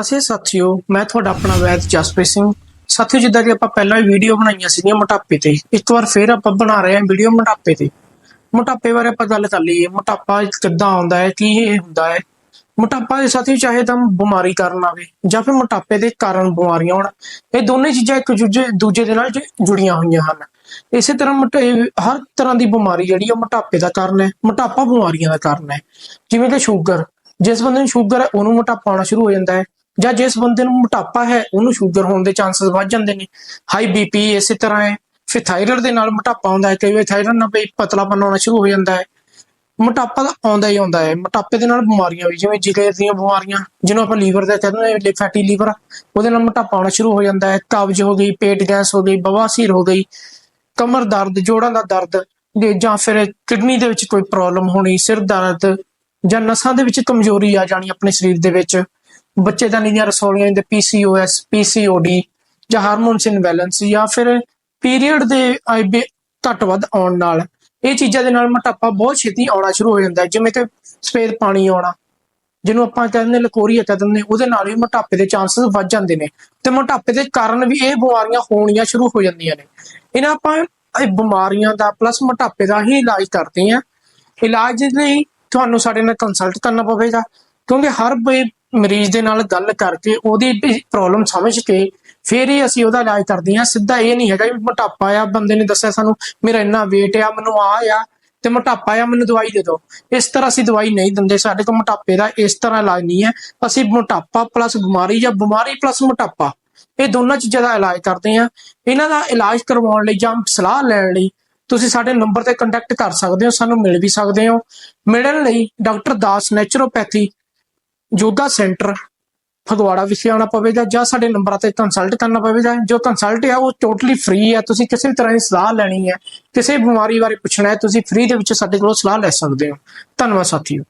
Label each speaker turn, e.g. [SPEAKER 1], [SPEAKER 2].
[SPEAKER 1] ਅਸੀਂ ਸਾਥੀਓ, ਮੈਂ ਤੁਹਾਡਾ ਆਪਣਾ ਵੈਦ ਜਸਪ੍ਰੀਤ ਸਿੰਘ। ਸਾਥੀਓ, ਜਿੱਦਾਂ ਕਿ ਆਪਾਂ ਪਹਿਲਾਂ ਵੀ ਵੀਡੀਓ ਬਣਾਈਆਂ ਸੀਗੀਆਂ ਮੋਟਾਪੇ ਤੇ ਇੱਕ ਵਾਰ ਫੇਰ ਆਪਾਂ ਬਣਾ ਰਹੇ ਹਾਂ ਵੀਡੀਓ ਮੋਟਾਪੇ ਤੇ। ਮੋਟਾਪੇ ਬਾਰੇ ਆਪਾਂ ਗੱਲ ਕਰ ਲਈਏ, ਮੋਟਾਪਾ ਕਿੱਦਾਂ ਆਉਂਦਾ ਹੈ, ਕੀ ਇਹ ਹੁੰਦਾ ਹੈ? ਮੋਟਾਪਾ ਦੇ ਸਾਥੀ ਚਾਹੇ ਤਾਂ ਬਿਮਾਰੀ ਕਾਰਨ ਆਵੇ, ਜਾਂ ਫਿਰ ਮੋਟਾਪੇ ਦੇ ਕਾਰਨ ਬਿਮਾਰੀਆਂ ਹੋਣ, ਇਹ ਦੋਨੇ ਚੀਜ਼ਾਂ ਇੱਕ ਦੂਜੇ ਦੂਜੇ ਦੇ ਨਾਲ ਜੁੜੀਆਂ ਹੋਈਆਂ ਹਨ। ਇਸੇ ਤਰ੍ਹਾਂ ਮੋਟਾ- ਹਰ ਤਰ੍ਹਾਂ ਦੀ ਬਿਮਾਰੀ ਜਿਹੜੀ ਉਹ ਮੋਟਾਪੇ ਦਾ ਕਾਰਨ ਹੈ, ਮੋਟਾਪਾ ਬਿਮਾਰੀਆਂ ਦਾ ਕਾਰਨ ਹੈ। ਜਿਵੇਂ ਕਿ ਸ਼ੂਗਰ, ਜਿਸ ਬੰਦੇ ਨੂੰ ਸ਼ੂਗਰ ਹੈ, ਉਹਨੂੰ ਮੋਟਾਪਾ ਆਉਣਾ ਸ਼ੁਰੂ ਹੋ ਜਾਂਦਾ ਹੈ। ਜਾਂ ਜਿਸ ਬੰਦੇ ਨੂੰ ਮੋਟਾਪਾ ਹੈ, ਉਹਨੂੰ ਸ਼ੂਗਰ ਹੋਣ ਦੇ ਚਾਂਸਸ ਵੱਧ ਜਾਂਦੇ ਨੇ। ਹਾਈ ਬੀਪੀ ਇਸੇ ਤਰ੍ਹਾਂ ਹੈ। ਫਿਰ ਥਾਇਰਾਇਡ ਦੇ ਨਾਲ ਮੋਟਾਪਾ ਹੁੰਦਾ ਹੈ। ਕਈ ਵਾਰ ਥਾਇਰਾਇਡ ਨਾਲ ਵੀ ਪਤਲਾਪਨ ਆਉਣਾ ਸ਼ੁਰੂ ਹੋ ਜਾਂਦਾ ਹੈ। ਮੋਟਾਪਾ ਤਾਂ ਆਉਂਦਾ ਹੀ ਆਉਂਦਾ ਹੈ। ਮੋਟਾਪੇ ਦੇ ਨਾਲ ਬਿਮਾਰੀਆਂ ਵੀ, ਜਿਵੇਂ ਜਿਗਰ ਦੀਆਂ ਬਿਮਾਰੀਆਂ, ਜਿਹਨੂੰ ਆਪਾਂ ਲੀਵਰ ਦਾ ਕਹਿੰਦੇ ਨੇ ਫੈਟੀ ਲੀਵਰ ਉਹਦੇ ਨਾਲ ਮੋਟਾਪਾ ਆਉਣਾ ਸ਼ੁਰੂ ਹੋ ਜਾਂਦਾ ਹੈ। ਕਬਜ਼ ਹੋ ਗਈ, ਪੇਟ ਗੈਸ ਹੋ ਗਈ ਬਵਾਸੀਰ ਹੋ ਗਈ, ਕਮਰ ਦਰਦ, ਜੋੜਾਂ ਦਾ ਦਰਦ ਜਾਂ ਫਿਰ ਕਿਡਨੀ ਦੇ ਵਿੱਚ ਕੋਈ ਪ੍ਰੋਬਲਮ ਹੋਣੀ, ਸਿਰ ਦਰਦ ਜਾਂ ਨਸਾਂ ਦੇ ਵਿੱਚ ਕਮਜ਼ੋਰੀ ਆ ਜਾਣੀ ਆਪਣੇ ਸਰੀਰ ਦੇ ਵਿੱਚ। ਬੱਚੇਦਾਨੀ ਦੀਆਂ ਰਸੌਲੀਆਂ ਦੇ ਪੀਸੀਓਐਸ ਪੀਸੀਓਡੀ ਜਾਂ ਹਾਰਮੋਨਸ ਇਨਬੈਲੈਂਸ ਜਾਂ ਫਿਰ ਪੀਰੀਅਡ ਦੇ ਆਈਬੀ ਘੱਟ ਵੱਧ ਆਉਣ ਨਾਲ ਇਹ ਚੀਜ਼ਾਂ ਦੇ ਨਾਲ ਮੋਟਾਪਾ ਬਹੁਤ ਛੇਤੀ ਆਉਣਾ ਸ਼ੁਰੂ ਹੋ ਜਾਂਦਾ ਜਿਵੇਂ ਕਿ ਸਫੇਦ ਪਾਣੀ ਆਉਣਾ, ਜਿਹਨੂੰ ਆਪਾਂ ਕਹਿੰਦੇ ਨੇ ਲਕੋਰੀਆ ਕਹਿ ਦਿੰਦੇ ਨੇ ਉਹਦੇ ਨਾਲ ਵੀ ਮੋਟਾਪੇ ਦੇ ਚਾਂਸਸ ਵੱਧ ਜਾਂਦੇ ਨੇ ਤੇ ਮੋਟਾਪੇ ਦੇ ਕਾਰਨ ਵੀ ਇਹ ਬਿਮਾਰੀਆਂ ਹੋਣੀਆਂ ਸ਼ੁਰੂ ਹੋ ਜਾਂਦੀਆਂ ਨੇ। ਇਹਨਾਂ ਆਪਾਂ ਇਹ ਬਿਮਾਰੀਆਂ ਦਾ ਪਲੱਸ ਮੋਟਾਪੇ ਦਾ ਹੀ ਇਲਾਜ ਕਰਦੇ ਹਾਂ। ਇਲਾਜ ਲਈ ਤੁਹਾਨੂੰ ਸਾਡੇ ਨਾਲ ਕੰਸਲਟ ਕਰਨਾ ਪਵੇਗਾ, ਕਿਉਂਕਿ ਹਰ ਬਈ ਮਰੀਜ਼ ਦੇ ਨਾਲ ਗੱਲ ਕਰਕੇ ਉਹਦੀ ਪ੍ਰੋਬਲਮ ਸਮਝ ਕੇ ਫਿਰ ਹੀ ਅਸੀਂ ਉਹਦਾ ਇਲਾਜ ਕਰਦੇ ਹਾਂ। ਸਿੱਧਾ ਇਹ ਨਹੀਂ ਹੈਗਾ ਵੀ ਮੋਟਾਪਾ ਆ, ਬੰਦੇ ਨੇ ਦੱਸਿਆ ਸਾਨੂੰ, ਮੇਰਾ ਇੰਨਾ weight ਆ, ਮੈਨੂੰ ਆ ਆ ਤੇ ਮੋਟਾਪਾ ਆ, ਮੈਨੂੰ ਦਵਾਈ ਦੇ ਦਿਓ। ਇਸ ਤਰ੍ਹਾਂ ਅਸੀਂ ਦਵਾਈ ਨਹੀਂ ਦਿੰਦੇ। ਸਾਡੇ ਕੋਲ ਮੋਟਾਪੇ ਦਾ ਇਸ ਤਰ੍ਹਾਂ ਇਲਾਜ ਨਹੀਂ ਹੈ। ਅਸੀਂ ਮੋਟਾਪਾ ਪਲੱਸ ਬਿਮਾਰੀ ਜਾਂ ਬਿਮਾਰੀ ਪਲੱਸ ਮੋਟਾਪਾ, ਇਹ ਦੋਨਾਂ ਚੀਜ਼ਾਂ ਦਾ ਇਲਾਜ ਕਰਦੇ ਹਾਂ। ਇਹਨਾਂ ਦਾ ਇਲਾਜ ਕਰਵਾਉਣ ਲਈ ਜਾਂ ਸਲਾਹ ਲੈਣ ਲਈ ਤੁਸੀਂ ਸਾਡੇ ਨੰਬਰ ਤੇ ਕੰਟੈਕਟ ਕਰ ਸਕਦੇ ਹੋ, ਸਾਨੂੰ ਮਿਲ ਵੀ ਸਕਦੇ ਹੋ। ਮਿਲਣ ਲਈ doctor Das naturopathy yoga centre Phagwara ਵਿਖੇ ਆਉਣਾ ਪਵੇਗਾ ਜਾਂ ਸਾਡੇ ਨੰਬਰਾਂ ਤੇ ਕੰਸਲਟ ਕਰਨਾ ਪਵੇਗਾ। ਜੋ ਕੰਸਲਟ ਹੈ ਉਹ ਟੋਟਲੀ ਫ੍ਰੀ ਹੈ ਤੁਸੀਂ ਕਿਸੇ ਵੀ ਤਰ੍ਹਾਂ ਦੀ ਸਲਾਹ ਲੈਣੀ ਹੈ ਕਿਸੇ ਬਿਮਾਰੀ ਬਾਰੇ ਪੁੱਛਣਾ ਹੈ, ਤੁਸੀਂ ਫ੍ਰੀ ਦੇ ਵਿੱਚ ਸਾਡੇ ਕੋਲੋਂ ਸਲਾਹ ਲੈ ਸਕਦੇ ਹੋ। ਧੰਨਵਾਦ ਸਾਥੀਓ।